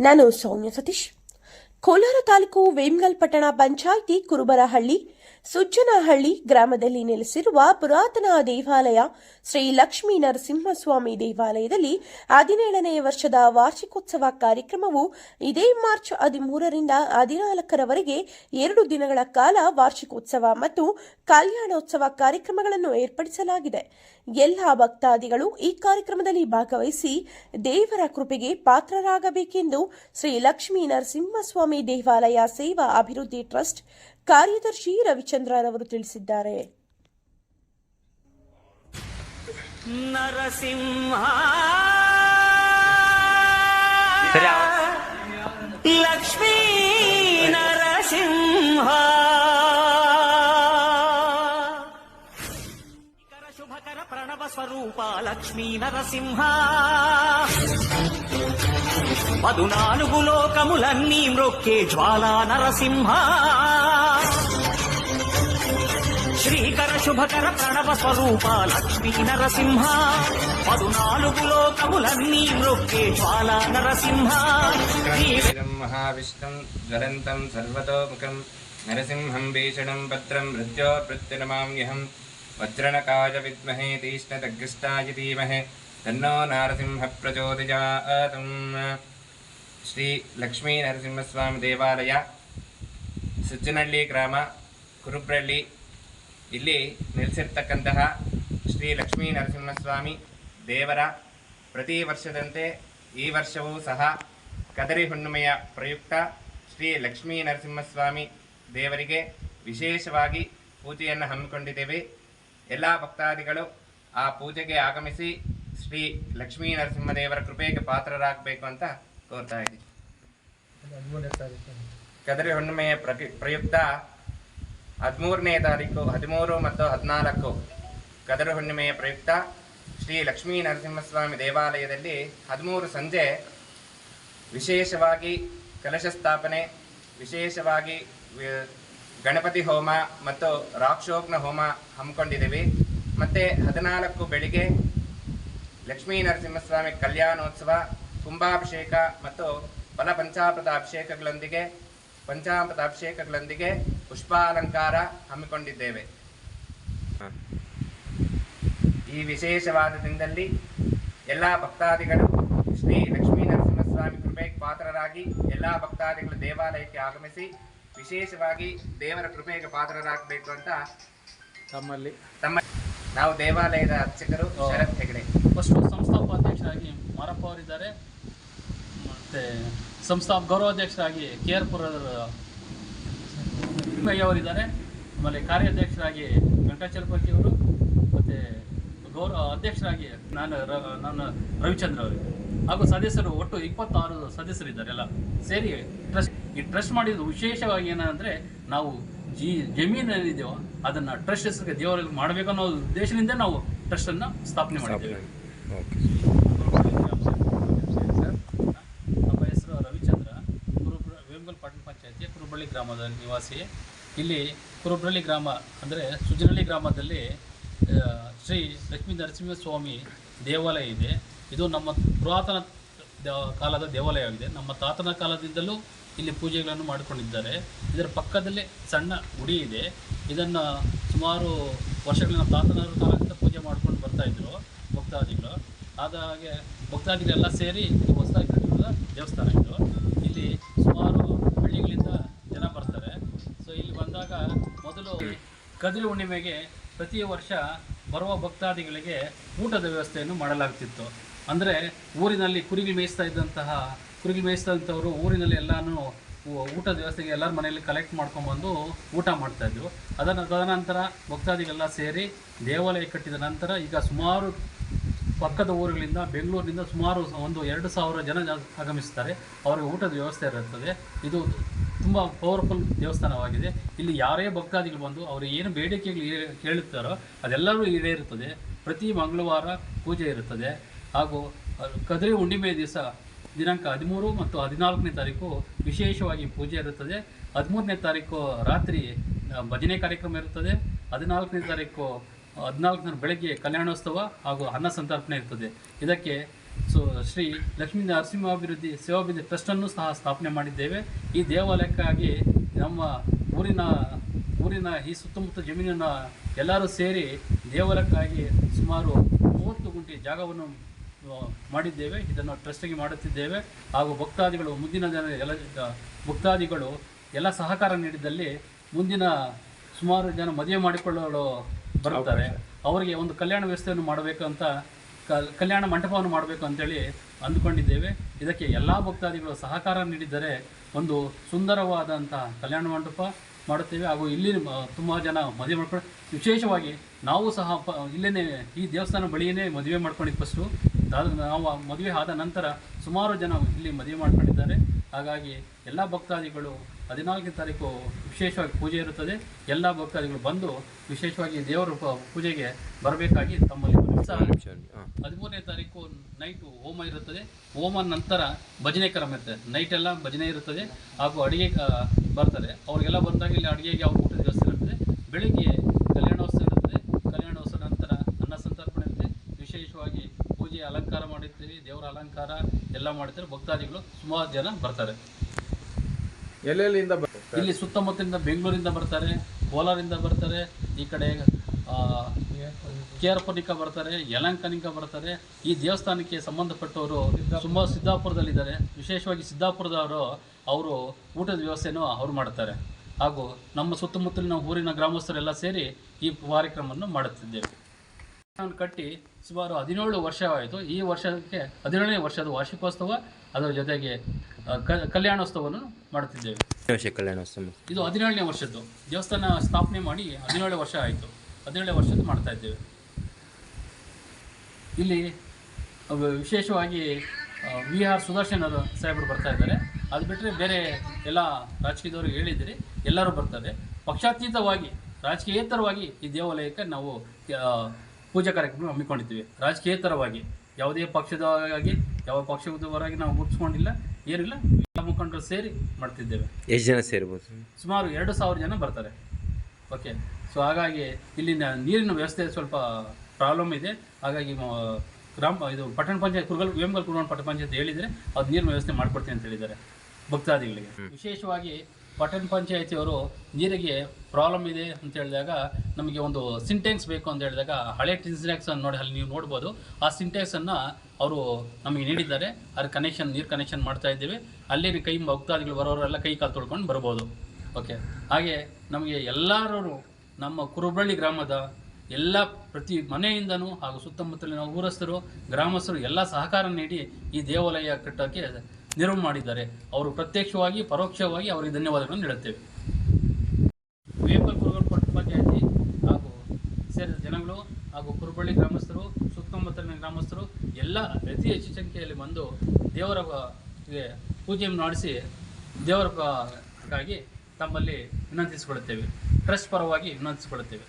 ನಾನು ಸೌಮ್ಯ ಸತೀಶ್. ಕೋಲಾರ ತಾಲೂಕು ವೇಮ್ಗಲ್ ಪಟ್ಟಣ ಪಂಚಾಯಿತಿ ಕುರುಬರಹಳ್ಳಿ ಸುಜ್ಜನಹಳ್ಳಿ ಗ್ರಾಮದಲ್ಲಿ ನೆಲೆಸಿರುವ ಪುರಾತನ ದೇವಾಲಯ ಶ್ರೀ ಲಕ್ಷ್ಮೀ ನರಸಿಂಹಸ್ವಾಮಿ ದೇವಾಲಯದಲ್ಲಿ ಹದಿನೇಳನೇ ವರ್ಷದ ವಾರ್ಷಿಕೋತ್ಸವ ಕಾರ್ಯಕ್ರಮವು ಇದೇ ಮಾರ್ಚ್ ಹದಿಮೂರರಿಂದ ಹದಿನಾಲ್ಕರವರೆಗೆ ಎರಡು ದಿನಗಳ ಕಾಲ ವಾರ್ಷಿಕೋತ್ಸವ ಮತ್ತು ಕಲ್ಯಾಣೋತ್ಸವ ಕಾರ್ಯಕ್ರಮಗಳನ್ನು ಏರ್ಪಡಿಸಲಾಗಿದೆ. ಎಲ್ಲ ಭಕ್ತಾದಿಗಳು ಈ ಕಾರ್ಯಕ್ರಮದಲ್ಲಿ ಭಾಗವಹಿಸಿ ದೇವರ ಕೃಪೆಗೆ ಪಾತ್ರರಾಗಬೇಕೆಂದು ಶ್ರೀ ಲಕ್ಷ್ಮೀ ನರಸಿಂಹಸ್ವಾಮಿ ದೇವಾಲಯ ಸೇವಾ ಅಭಿವೃದ್ಧಿ ಟ್ರಸ್ಟ್ ಕಾರ್ಯದರ್ಶಿ ರವಿಚಂದ್ರರವರು ತಿಳಿಸಿದ್ದಾರೆ ನರಸಿಂಹ ಲಕ್ಷ್ಮೀ ನರಸಿಂಹ ಶುಭಕರ ಪ್ರಣವ ಸ್ವರೂಪ ಲಕ್ಷ್ಮೀ ನರಸಿಂಹ పదునాలుగు లోకములన్నీ మ్రొక్కే జ్వాలా నరసింహ. శ్రీకర శుభకర ప్రణవ స్వరూప లక్ష్మీ నరసింహ. పదునాలుగు లోకములన్నీ మ్రొక్కే జ్వాలా నరసింహ. మహావిష్ణం జ్వలంతం సర్వతోముఖం నరసింహం భీషణం భద్రం మృత్యోర్మృత్యునమామ్యహం వజ్రణకాయ విద్మహే తీష్ణదగ్గిష్టాయ ధీమహే. ತನ್ನೋ ನಾರಸಿಂಹ नारसिंहप्रचोदयातम् ಶ್ರೀ ಲಕ್ಷ್ಮೀ ನರಸಿಂಹಸ್ವಾಮಿ ದೇವಾಲಯ ಸಜ್ಜನಹಳ್ಳಿ ಗ್ರಾಮ ಕುರುಬ್ರಳ್ಳಿ ಇಲ್ಲಿ ನೆಲೆಸಿರ್ತಕ್ಕಂತಹ ಶ್ರೀ ಲಕ್ಷ್ಮೀ ನರಸಿಂಹಸ್ವಾಮಿ ದೇವರ ಪ್ರತಿ ವರ್ಷದಂತೆ ಈ ವರ್ಷವೂ ಸಹ ಕದರಿ ಹುಣ್ಣಿಮೆಯ ಪ್ರಯುಕ್ತ ಶ್ರೀ ಲಕ್ಷ್ಮೀ ನರಸಿಂಹಸ್ವಾಮಿ ದೇವರಿಗೆ ವಿಶೇಷವಾಗಿ ಪೂಜೆಯನ್ನು ಹಮ್ಮಿಕೊಂಡಿದ್ದೇವೆ. ಎಲ್ಲ ಭಕ್ತಾದಿಗಳು ಆ ಪೂಜೆಗೆ ಆಗಮಿಸಿ ಶ್ರೀ ಲಕ್ಷ್ಮೀ ನರಸಿಂಹದೇವರ ಕೃಪೆಗೆ ಪಾತ್ರರಾಗಬೇಕು ಅಂತ ಕೋರ್ತಾ ಇದ್ದೀವಿ ಕದರಿ ಹುಣ್ಣಿಮೆಯ ಪ್ರತಿ ಪ್ರಯುಕ್ತ ಹದಿಮೂರನೇ ತಾರೀಕು, ಹದಿಮೂರು ಮತ್ತು ಹದಿನಾಲ್ಕು ಕದರಿ ಹುಣ್ಣಿಮೆಯ ಪ್ರಯುಕ್ತ ಶ್ರೀ ಲಕ್ಷ್ಮೀ ನರಸಿಂಹಸ್ವಾಮಿ ದೇವಾಲಯದಲ್ಲಿ ಹದಿಮೂರು ಸಂಜೆ ವಿಶೇಷವಾಗಿ ಕಲಶ ಸ್ಥಾಪನೆ, ವಿಶೇಷವಾಗಿ ಗಣಪತಿ ಹೋಮ ಮತ್ತು ರಾಕ್ಷೋಗ್ನ ಹೋಮ ಹಮ್ಮಿಕೊಂಡಿದ್ದೀವಿ. ಮತ್ತು ಹದಿನಾಲ್ಕು ಬೆಳಿಗ್ಗೆ ಲಕ್ಷ್ಮೀ ನರಸಿಂಹಸ್ವಾಮಿ ಕಲ್ಯಾಣೋತ್ಸವ ಕುಂಭಾಭಿಷೇಕ ಮತ್ತು ಫಲ ಪಂಚಾಮೃತ ಅಭಿಷೇಕಗಳೊಂದಿಗೆ ಪಂಚಾಮೃತ ಅಭಿಷೇಕಗಳೊಂದಿಗೆ ಪುಷ್ಪಾಲಂಕಾರ ಹಮ್ಮಿಕೊಂಡಿದ್ದೇವೆ. ಈ ವಿಶೇಷವಾದ ದಿನದಲ್ಲಿ ಎಲ್ಲ ಭಕ್ತಾದಿಗಳು ಶ್ರೀ ಲಕ್ಷ್ಮೀ ನರಸಿಂಹಸ್ವಾಮಿ ಕೃಪೆಗೆ ಪಾತ್ರರಾಗಿ ಎಲ್ಲ ಭಕ್ತಾದಿಗಳು ದೇವಾಲಯಕ್ಕೆ ಆಗಮಿಸಿ ವಿಶೇಷವಾಗಿ ದೇವರ ಕೃಪೆಗೆ ಪಾತ್ರರಾಗಬೇಕು ಅಂತ ತಮ್ಮಲ್ಲಿ. ತಮ್ಮ ನಾವು ದೇವಾಲಯದ ಅರ್ಚಕರು ಶರತ್ ಹೆಗಡೆ. ಫಸ್ಟು ಸಂಸ್ಥಾಪಾಧ್ಯಕ್ಷರಾಗಿ ಮಾರಪ್ಪ ಅವರಿದ್ದಾರೆ. ಮತ್ತು ಸಂಸ್ಥಾ ಗೌರವಾಧ್ಯಕ್ಷರಾಗಿ ಕೆ ಆರ್ ಪುರ ಅವರಿದ್ದಾರೆ. ಆಮೇಲೆ ಕಾರ್ಯಾಧ್ಯಕ್ಷರಾಗಿ ವೆಂಕಟಾಚಲಪತಿ ಅವರು, ಮತ್ತು ಗೌರವ ಅಧ್ಯಕ್ಷರಾಗಿ ನಾನು ನಾನು ರವಿಚಂದ್ರ ಅವರು. ಹಾಗೂ ಸದಸ್ಯರು, ಒಟ್ಟು ಇಪ್ಪತ್ತಾರು ಸದಸ್ಯರಿದ್ದಾರೆ ಎಲ್ಲ ಸೇರಿ ಟ್ರಸ್ಟ್ ಈ ಟ್ರಸ್ಟ್ ಮಾಡಿದ್ದು ವಿಶೇಷವಾಗಿ ಏನಂದರೆ ನಾವು ಜಿ ಜಮೀನು ಏನಿದೆಯೋ ಅದನ್ನು ಟ್ರಸ್ಟ್ ಹೆಸರಿಗೆ ದೇವರಲ್ಲಿ ಮಾಡಬೇಕು ಅನ್ನೋ ಉದ್ದೇಶದಿಂದ ನಾವು ಟ್ರಸ್ಟನ್ನು ಸ್ಥಾಪನೆ ಮಾಡಿದ್ದೇವೆ. ನಮ್ಮ ಹೆಸರು ರವಿಚಂದ್ರ ಕುರುಬ್ರ ವೇಮಗಲ್ ಪಟ್ಟಣ ಪಂಚಾಯತಿ, ಕುರುಬಳ್ಳಿ ಗ್ರಾಮದ ನಿವಾಸಿ. ಇಲ್ಲಿ ಕುರುಬ್ರಳ್ಳಿ ಗ್ರಾಮ ಅಂದರೆ ಸುಜನಹಳ್ಳಿ ಗ್ರಾಮದಲ್ಲಿ ಶ್ರೀ ಲಕ್ಷ್ಮೀ ನರಸಿಂಹಸ್ವಾಮಿ ದೇವಾಲಯ ಇದೆ. ಇದು ನಮ್ಮ ಪುರಾತನ ಕಾಲದ ದೇವಾಲಯವಾಗಿದೆ ನಮ್ಮ ತಾತನ ಕಾಲದಿಂದಲೂ ಇಲ್ಲಿ ಪೂಜೆಗಳನ್ನು ಮಾಡಿಕೊಂಡಿದ್ದಾರೆ. ಇದರ ಪಕ್ಕದಲ್ಲೇ ಸಣ್ಣ ಗುಡಿ ಇದೆ. ಇದನ್ನು ಸುಮಾರು ವರ್ಷಗಳಿಂದ ತಾತನವರ ಕಾಲದಿಂದ ಪೂಜೆ ಮಾಡ್ಕೊಂಡು ಬರ್ತಾ ಇದ್ರು. ಭಕ್ತಾದಿಗಳು ಆದ ಹಾಗೆ ಭಕ್ತಾದಿಗಳೆಲ್ಲ ಸೇರಿ ಇದು ಹೊಸದಾಗಿ ಕಟ್ಟಿರುವ ದೇವಸ್ಥಾನ ಇದು. ಇಲ್ಲಿ ಸುಮಾರು ಹಳ್ಳಿಗಳಿಂದ ಜನ ಬರ್ತಾರೆ. ಸೊ ಇಲ್ಲಿ ಬಂದಾಗ ಮೊದಲು ಕದ್ರಿ ಹುಣ್ಣಿಮೆಗೆ ಪ್ರತಿ ವರ್ಷ ಬರುವ ಭಕ್ತಾದಿಗಳಿಗೆ ಊಟದ ವ್ಯವಸ್ಥೆಯನ್ನು ಮಾಡಲಾಗ್ತಿತ್ತು. ಅಂದರೆ ಊರಿನಲ್ಲಿ ಕುರಿಗಳು ಮೇಯಿಸ್ತಾ ಇದ್ದಂತಹ, ಕುರಿಗಳು ಮೇಯಿಸ್ತಾ ಊರಿನಲ್ಲಿ ಎಲ್ಲನೂ ಊಟದ ವ್ಯವಸ್ಥೆಗೆ ಎಲ್ಲರ ಮನೆಯಲ್ಲಿ ಕಲೆಕ್ಟ್ ಮಾಡ್ಕೊಂಬಂದು ಊಟ ಮಾಡ್ತಾ ಇದ್ರು ಅದನ್ನು ತದನಂತರ ಭಕ್ತಾದಿಗೆಲ್ಲ ಸೇರಿ ದೇವಾಲಯ ಕಟ್ಟಿದ ನಂತರ ಈಗ ಸುಮಾರು ಪಕ್ಕದ ಊರುಗಳಿಂದ ಬೆಂಗಳೂರಿನಿಂದ ಸುಮಾರು ಒಂದು ಎರಡು ಸಾವಿರ ಜನ ಆಗಮಿಸ್ತಾರೆ. ಅವರಿಗೆ ಊಟದ ವ್ಯವಸ್ಥೆ ಇರುತ್ತದೆ. ಇದು ತುಂಬ ಪವರ್ಫುಲ್ ದೇವಸ್ಥಾನವಾಗಿದೆ. ಇಲ್ಲಿ ಯಾರೇ ಭಕ್ತಾದಿಗಳು ಬಂದು ಅವರು ಏನು ಬೇಡಿಕೆಗಳು ಕೇಳುತ್ತಾರೋ ಅದೆಲ್ಲರೂ ಈಡೇರುತ್ತದೆ. ಪ್ರತಿ ಮಂಗಳವಾರ ಪೂಜೆ ಇರುತ್ತದೆ. ಹಾಗೂ ಕದ್ರಿ ಹುಣ್ಣಿಮೆ ದಿವಸ ದಿನಾಂಕ ಹದಿಮೂರು ಮತ್ತು ಹದಿನಾಲ್ಕನೇ ತಾರೀಕು ವಿಶೇಷವಾಗಿ ಪೂಜೆ ಇರುತ್ತದೆ. ಹದಿಮೂರನೇ ತಾರೀಕು ರಾತ್ರಿ ಭಜನೆ ಕಾರ್ಯಕ್ರಮ ಇರುತ್ತದೆ. ಹದಿನಾಲ್ಕನೇ ತಾರೀಕು ಹದಿನಾಲ್ಕನೇ ಬೆಳಗ್ಗೆ ಕಲ್ಯಾಣೋತ್ಸವ ಹಾಗೂ ಅನ್ನ ಸಂತರ್ಪಣೆ ಇರ್ತದೆ. ಇದಕ್ಕೆ ಸೊ, ಶ್ರೀ ಲಕ್ಷ್ಮೀ ನರಸಿಂಹಾಭಿವೃದ್ಧಿ ಸೇವಾಭಿವೃದ್ಧಿ ಟ್ರಸ್ಟನ್ನು ಸಹ ಸ್ಥಾಪನೆ ಮಾಡಿದ್ದೇವೆ. ಈ ದೇವಾಲಯಕ್ಕಾಗಿ ನಮ್ಮ ಊರಿನ ಊರಿನ ಈ ಸುತ್ತಮುತ್ತ ಜಮೀನನ್ನು ಎಲ್ಲರೂ ಸೇರಿ ದೇವಾಲಯಕ್ಕಾಗಿ ಸುಮಾರು ಮೂವತ್ತು ಗುಂಟೆ ಜಾಗವನ್ನು ಮಾಡಿದ್ದೇವೆ. ಇದನ್ನು ಟ್ರಸ್ಟಿಗೆ ಮಾಡುತ್ತಿದ್ದೇವೆ. ಹಾಗೂ ಭಕ್ತಾದಿಗಳು ಮುಂದಿನ ಜನ ಎಲ್ಲ ಭಕ್ತಾದಿಗಳು ಎಲ್ಲ ಸಹಕಾರ ನೀಡಿದಲ್ಲಿ ಮುಂದಿನ ಸುಮಾರು ಜನ ಮದುವೆ ಮಾಡಿಕೊಳ್ಳಲು ಬರುತ್ತಾರೆ ಅವರಿಗೆ ಒಂದು ಕಲ್ಯಾಣ ವ್ಯವಸ್ಥೆಯನ್ನು ಮಾಡಬೇಕು ಅಂತ ಕಲ್ಯಾಣ ಮಂಟಪವನ್ನು ಮಾಡಬೇಕು ಅಂತೇಳಿ ಅಂದುಕೊಂಡಿದ್ದೇವೆ. ಇದಕ್ಕೆ ಎಲ್ಲ ಭಕ್ತಾದಿಗಳು ಸಹಕಾರ ನೀಡಿದರೆ ಒಂದು ಸುಂದರವಾದಂತಹ ಕಲ್ಯಾಣ ಮಂಟಪ ಮಾಡುತ್ತೇವೆ. ಹಾಗೂ ಇಲ್ಲಿ ತುಂಬ ಜನ ಮದುವೆ ಮಾಡ್ಕೊಂಡು ವಿಶೇಷವಾಗಿ ನಾವು ಸಹ ಪ ಇಲ್ಲೇ ಈ ದೇವಸ್ಥಾನ ಬಳಿಯೇ ಮದುವೆ ಮಾಡ್ಕೊಂಡಿದ್ದು ಫಸ್ಟು ಅದಾದ ನಾವು ಮದುವೆ ಆದ ನಂತರ ಸುಮಾರು ಜನ ಇಲ್ಲಿ ಮದುವೆ ಮಾಡಿಕೊಂಡಿದ್ದಾರೆ. ಹಾಗಾಗಿ ಎಲ್ಲ ಭಕ್ತಾದಿಗಳು ಹದಿನಾಲ್ಕನೇ ತಾರೀಕು ವಿಶೇಷವಾಗಿ ಪೂಜೆ ಇರುತ್ತದೆ. ಎಲ್ಲ ಭಕ್ತಾದಿಗಳು ಬಂದು ವಿಶೇಷವಾಗಿ ದೇವರ ಪೂಜೆಗೆ ಬರಬೇಕಾಗಿ ತಮ್ಮಲ್ಲಿ. ಹದಿಮೂರನೇ ತಾರೀಕು ನೈಟು ಹೋಮ ಇರುತ್ತದೆ. ಹೋಮ ನಂತರ ಭಜನೆ ಕ್ರಮ ಇರ್ತದೆ. ನೈಟ್ ಎಲ್ಲ ಭಜನೆ ಇರುತ್ತದೆ. ಹಾಗೂ ಅಡುಗೆ ಬರ್ತದೆ. ಬರ್ತಾರೆ ಅವ್ರಿಗೆಲ್ಲ ಬಂದಾಗ ಇಲ್ಲಿ ಅಡುಗೆಗೆ ಅವ್ರ ಊಟದ ವ್ಯವಸ್ಥೆ ಇರ್ತದೆ ಬೆಳಿಗ್ಗೆ ಕಲ್ಯಾಣೋತ್ಸವ ಇರುತ್ತದೆ ಕಲ್ಯಾಣೋತ್ಸವ ನಂತರ ಅನ್ನ ಸಂತರ್ಪಣೆ ಇರುತ್ತೆ ವಿಶೇಷವಾಗಿ ಪೂಜೆ ಅಲಂಕಾರ ಮಾಡಿರ್ತೀವಿ ದೇವರ ಅಲಂಕಾರ ಎಲ್ಲ ಮಾಡಿರ್ತಾರೆ ಭಕ್ತಾದಿಗಳು ಸುಮಾರು ಜನ ಬರ್ತಾರೆ. ಎಲ್ಲೆಲ್ಲಿಂದ ಇಲ್ಲಿ ಸುತ್ತಮುತ್ತಲಿಂದ ಬೆಂಗಳೂರಿಂದ ಬರ್ತಾರೆ ಕೋಲಾರಿಂದ ಬರ್ತಾರೆ ಈ ಕಡೆ ಆ, ಪುನಿಕ ಬರ್ತಾರೆ ಯಲಂಕನಿಕ ಬರ್ತಾರೆ. ಈ ದೇವಸ್ಥಾನಕ್ಕೆ ಸಂಬಂಧಪಟ್ಟವರು ಸುಮಾರು ಸಿದ್ದಾಪುರದಲ್ಲಿದ್ದಾರೆ. ವಿಶೇಷವಾಗಿ ಸಿದ್ದಾಪುರದವರು ಅವರು ಊಟದ ವ್ಯವಸ್ಥೆಯನ್ನು ಅವ್ರು ಮಾಡ್ತಾರೆ. ಹಾಗೂ ನಮ್ಮ ಸುತ್ತಮುತ್ತಲಿನ ಊರಿನ ಗ್ರಾಮಸ್ಥರೆಲ್ಲ ಸೇರಿ ಈ ಕಾರ್ಯಕ್ರಮವನ್ನು ಮಾಡುತ್ತಿದ್ದೇವೆ. ದೇವಸ್ಥಾನ ಕಟ್ಟಿ ಸುಮಾರು ಹದಿನೇಳು ವರ್ಷವಾಯಿತು ಈ ವರ್ಷಕ್ಕೆ ಹದಿನೇಳನೇ ವರ್ಷದ ವಾರ್ಷಿಕೋತ್ಸವ ಅದರ ಜೊತೆಗೆ ಕಲ್ಯಾಣೋತ್ಸವವನ್ನು ಮಾಡುತ್ತಿದ್ದೇವೆ ವರ್ಷ ಕಲ್ಯಾಣೋತ್ಸವ. ಇದು ಹದಿನೇಳನೇ ವರ್ಷದ್ದು. ದೇವಸ್ಥಾನ ಸ್ಥಾಪನೆ ಮಾಡಿ ಹದಿನೇಳು ವರ್ಷ ಆಯಿತು. ಹದಿನೇಳನೇ ವರ್ಷದ್ದು ಮಾಡ್ತಾ ಇದ್ದೇವೆ. ಇಲ್ಲಿ ವಿಶೇಷವಾಗಿ ವಿ ಆರ್ ಸುದರ್ಶನ್ ಅವರು ಸಾಹೇಬರು ಬರ್ತಾ ಇದ್ದಾರೆ. ಅದು ಬಿಟ್ಟರೆ ಬೇರೆ ಎಲ್ಲ ರಾಜಕೀಯದವರು ಹೇಳಿದರೆ ಎಲ್ಲರೂ ಬರ್ತಾರೆ. ಪಕ್ಷಾತೀತವಾಗಿ ರಾಜಕೀಯೇತರವಾಗಿ ಈ ದೇವಾಲಯಕ್ಕೆ ನಾವು ಪೂಜಾ ಕಾರ್ಯಕ್ರಮ ಹಮ್ಮಿಕೊಂಡಿದ್ದೀವಿ. ರಾಜಕೀಯೇತರವಾಗಿ ಯಾವುದೇ ಪಕ್ಷದವರಾಗಿ ಯಾವ ಪಕ್ಷದವರಾಗಿ ನಾವು ಗುರುತಿಸ್ಕೊಂಡಿಲ್ಲ ಏನಿಲ್ಲ ಎಲ್ಲ ಮುಖಂಡರು ಸೇರಿ ಮಾಡ್ತಿದ್ದೇವೆ. ಎಷ್ಟು ಜನ ಸೇರ್ಬೋದು? ಸುಮಾರು ಎರಡು ಸಾವಿರ ಜನ ಬರ್ತಾರೆ. ಓಕೆ. ಸೊ ಹಾಗಾಗಿ ಇಲ್ಲಿನ ನೀರಿನ ವ್ಯವಸ್ಥೆ ಸ್ವಲ್ಪ ಪ್ರಾಬ್ಲಮ್ ಇದೆ. ಹಾಗಾಗಿ ಗ್ರಾಮ ಇದು ಪಟ್ಟಣ ಪಂಚಾಯತ್ ಕುರುಗಲ್ ವೇಮಗಲ್ ಕುರುಗಲ್ ಪಟ್ಟಣ ಪಂಚಾಯತ್ ಹೇಳಿದರೆ ಅದು ನೀರಿನ ವ್ಯವಸ್ಥೆ ಮಾಡಿಕೊಡ್ತೀನಿ ಅಂತ ಹೇಳಿದ್ದಾರೆ ಭಕ್ತಾದಿಗಳಿಗೆ. ವಿಶೇಷವಾಗಿ ಪಟ್ಟಣ ಪಂಚಾಯಿತಿಯವರು ನೀರಿಗೆ ಪ್ರಾಬ್ಲಮ್ ಇದೆ ಅಂತ ಹೇಳಿದಾಗ ನಮಗೆ ಒಂದು ಸಿಂಟೆಕ್ಸ್ ಬೇಕು ಅಂತ ಹೇಳಿದಾಗ ಹಳೆ ಅನ್ನು ನೋಡಿ, ಅಲ್ಲಿ ನೀವು ನೋಡ್ಬೋದು. ಆ ಸಿಂಟೆಕ್ಸನ್ನು ಅವರು ನಮಗೆ ನೀಡಿದ್ದಾರೆ. ಅದ್ರ ಕನೆಕ್ಷನ್ ನೀರು ಕನೆಕ್ಷನ್ ಮಾಡ್ತಾ ಇದ್ದೀವಿ. ಅಲ್ಲೇ ಕೈ ಭಕ್ತಾದಿಗಳು ಬರೋರೆಲ್ಲ ಕೈ ಕಾಲು ತೊಳ್ಕೊಂಡು ಬರ್ಬೋದು. ಓಕೆ ಹಾಗೆ ನಮಗೆ ಎಲ್ಲರೂ ನಮ್ಮ ಕುರುಬಳ್ಳಿ ಗ್ರಾಮದ ಎಲ್ಲ ಪ್ರತಿ ಮನೆಯಿಂದನೂ ಹಾಗೂ ಸುತ್ತಮುತ್ತಲಿನ ಊರಸ್ಥರು, ಗ್ರಾಮಸ್ಥರು ಎಲ್ಲ ಸಹಕಾರ ನೀಡಿ ಈ ದೇವಾಲಯ ಕಟ್ಟೋಕ್ಕೆ ನೆರವು ಮಾಡಿದ್ದಾರೆ. ಅವರು ಪ್ರತ್ಯಕ್ಷವಾಗಿ ಪರೋಕ್ಷವಾಗಿ ಅವರಿಗೆ ಧನ್ಯವಾದಗಳನ್ನು ನೀಡುತ್ತೇವೆ ಕುರುಗಲ್ ಪಟ್ಟಣ ಪಂಚಾಯತಿ ಹಾಗೂ ಸೇರಿದ ಜನಗಳು ಹಾಗೂ ಕುರುಬಳ್ಳಿ ಗ್ರಾಮಸ್ಥರು ಸುತ್ತಮುತ್ತಲಿನ ಗ್ರಾಮಸ್ಥರು ಎಲ್ಲ ಅತಿ ಹೆಚ್ಚು ಸಂಖ್ಯೆಯಲ್ಲಿ ಬಂದು ದೇವರ ಪೂಜೆಯನ್ನು ಮಾಡಿಸಿ ದೇವರ ಆ, ತಮ್ಮಲ್ಲಿ ವಿನಂತಿಸಿಕೊಳ್ಳುತ್ತೇವೆ. ಟ್ರಸ್ಟ್ ಪರವಾಗಿ ವಿನಂತಿಸಿಕೊಳ್ಳುತ್ತೇವೆ.